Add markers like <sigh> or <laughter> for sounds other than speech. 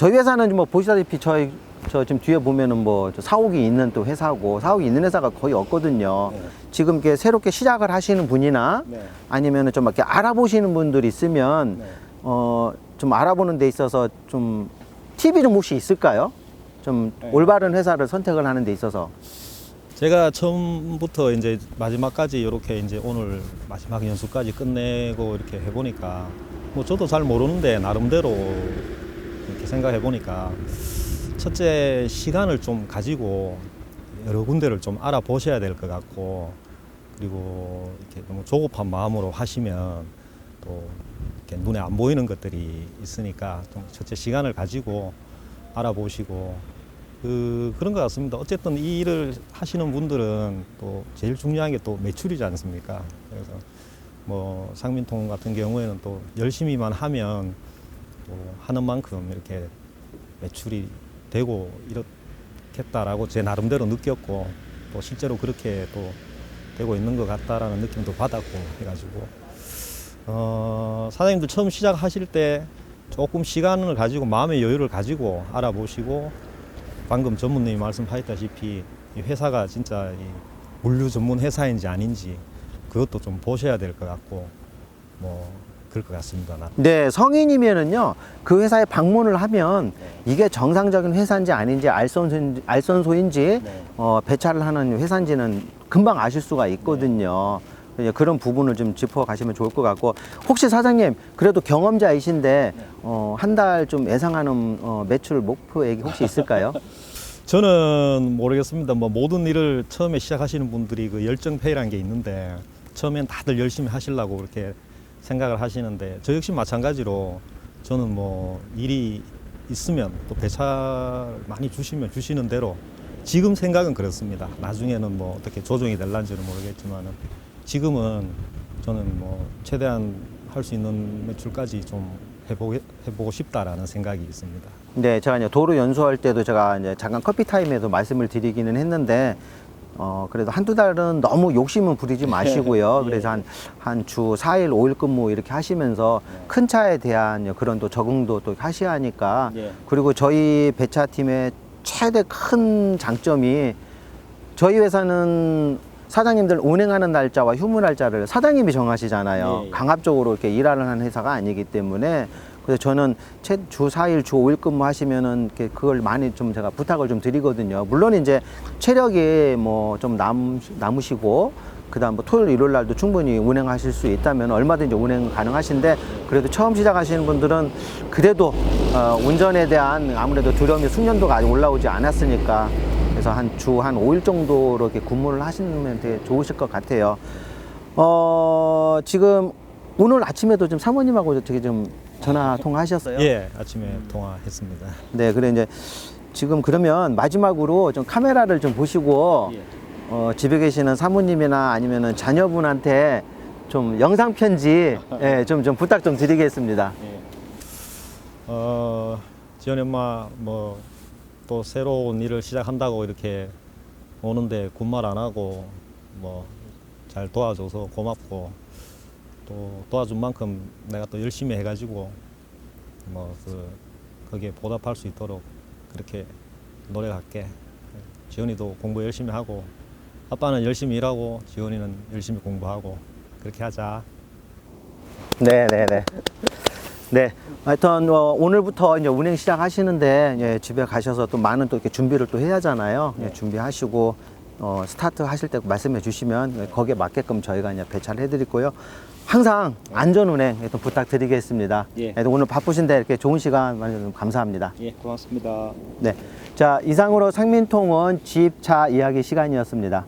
저희 회사는 뭐 보시다시피 저희 저 지금 뒤에 보면은 뭐저 사옥이 있는 또 회사고 사옥이 있는 회사가 거의 없거든요. 네. 지금 이렇게 새롭게 시작을 하시는 분이나 네. 아니면은 좀 이렇게 알아보시는 분들 있으면 네. 어좀 알아보는 데 있어서 좀 팁이 좀 혹시 있을까요? 좀 네. 올바른 회사를 선택을 하는 데 있어서 제가 처음부터 이제 마지막까지 이렇게 이제 오늘 마지막 연수까지 끝내고 이렇게 해보니까 뭐 저도 잘 모르는데 나름대로 이렇게 생각해 보니까 첫째 시간을 좀 가지고 여러 군데를 좀 알아보셔야 될 것 같고 그리고 이렇게 너무 조급한 마음으로 하시면 또 이렇게 눈에 안 보이는 것들이 있으니까 좀 첫째 시간을 가지고 알아보시고 그 그런 것 같습니다. 어쨌든 이 일을 하시는 분들은 또 제일 중요한 게 또 매출이지 않습니까? 그래서 뭐 상민통 같은 경우에는 또 열심히만 하면 또 하는 만큼 이렇게 매출이 되고 이렇겠다라고 제 나름대로 느꼈고 또 실제로 그렇게 또 되고 있는 것 같다라는 느낌도 받았고 해가지고. 어, 사장님들 처음 시작하실 때 조금 시간을 가지고 마음의 여유를 가지고 알아보시고 방금 전무님이 말씀하셨다시피 이 회사가 진짜 이 물류 전문 회사인지 아닌지 그것도 좀 보셔야 될 것 같고 뭐 그럴 것 같습니다. 나. 네, 성인이면은요, 그 회사에 방문을 하면 이게 정상적인 회사인지 아닌지 알선소인지, 알선소인지 네. 어, 배차를 하는 회사인지는 금방 아실 수가 있거든요. 이제 그런 부분을 좀 짚어 가시면 좋을 것 같고 혹시 사장님 그래도 경험자이신데 어, 한 달 좀 예상하는 어, 매출 목표액이 혹시 있을까요? <laughs> 저는 모르겠습니다. 뭐 모든 일을 처음에 시작하시는 분들이 그 열정페이라는 게 있는데 처음엔 다들 열심히 하시려고 그렇게 생각을 하시는데 저 역시 마찬가지로 저는 뭐 일이 있으면 또 배차 많이 주시면 주시는 대로 지금 생각은 그렇습니다. 나중에는 뭐 어떻게 조정이 될란지는 모르겠지만은 지금은 저는 뭐 최대한 할 수 있는 매출까지 좀 해보고, 해보고 싶다라는 생각이 있습니다. 네, 제가 이제 도로 연수할 때도 제가 이제 잠깐 커피 타임에도 말씀을 드리기는 했는데, 어, 그래도 한두 달은 너무 욕심은 부리지 <laughs> 마시고요. 예. 그래서 한, 한주 4일, 5일 근무 이렇게 하시면서 네. 큰 차에 대한 그런 또 적응도 또 하셔야 하니까. 예. 그리고 저희 배차 팀의 최대 큰 장점이 저희 회사는 사장님들 운행하는 날짜와 휴무 날짜를 사장님이 정하시잖아요. 예, 예. 강압적으로 이렇게 일하는 한 회사가 아니기 때문에 그래서 저는 최, 주 4일, 주 5일 근무 하시면은 이렇게 그걸 많이 좀 제가 부탁을 좀 드리거든요. 물론 이제 체력이 뭐 좀 남, 남으시고 그다음 뭐 토요일, 일요일 날도 충분히 운행하실 수 있다면 얼마든지 운행 가능하신데 그래도 처음 시작하시는 분들은 그래도 어, 운전에 대한 아무래도 두려움이 숙련도가 아직 올라오지 않았으니까 그래서 한 주한 5일 정도로 이렇게 근무를 하시면 되게 좋으실 것 같아요. 어, 지금 오늘 아침에도 좀 사모님하고 되게 좀 전화 통화하셨어요? 예, 아침에 통화했습니다. 네, 그래 이제 지금 그러면 마지막으로 좀 카메라를 좀 보시고 예. 어, 집에 계시는 사모님이나 아니면은 자녀분한테 좀 영상 편지 <laughs> 예, 좀, 좀 부탁 좀 드리겠습니다. 예. 어, 지연이 엄마 뭐 또 새로운 일을 시작한다고 이렇게 오는데 군말 안 하고 뭐 잘 도와줘서 고맙고 또 도와준 만큼 내가 또 열심히 해가지고 뭐 그 거기에 보답할 수 있도록 그렇게 노력할게. 지연이도 공부 열심히 하고 아빠는 열심히 일하고 지연이는 열심히 공부하고 그렇게 하자. 네, 네, 네. 네. 하여튼 어, 오늘부터 이제 운행 시작하시는데 예, 집에 가셔서 또 많은 또 이렇게 준비를 또 해야 하잖아요. 예, 준비하시고 어, 스타트 하실 때 말씀해 주시면 거기에 맞게끔 저희가 이제 배차를 해드리고요. 항상 안전 운행 또 부탁드리겠습니다. 예. 예, 오늘 바쁘신데 이렇게 좋은 시간 마련해주셔서 감사합니다. 예, 고맙습니다. 네. 자, 이상으로 상민통원 집차 이야기 시간이었습니다.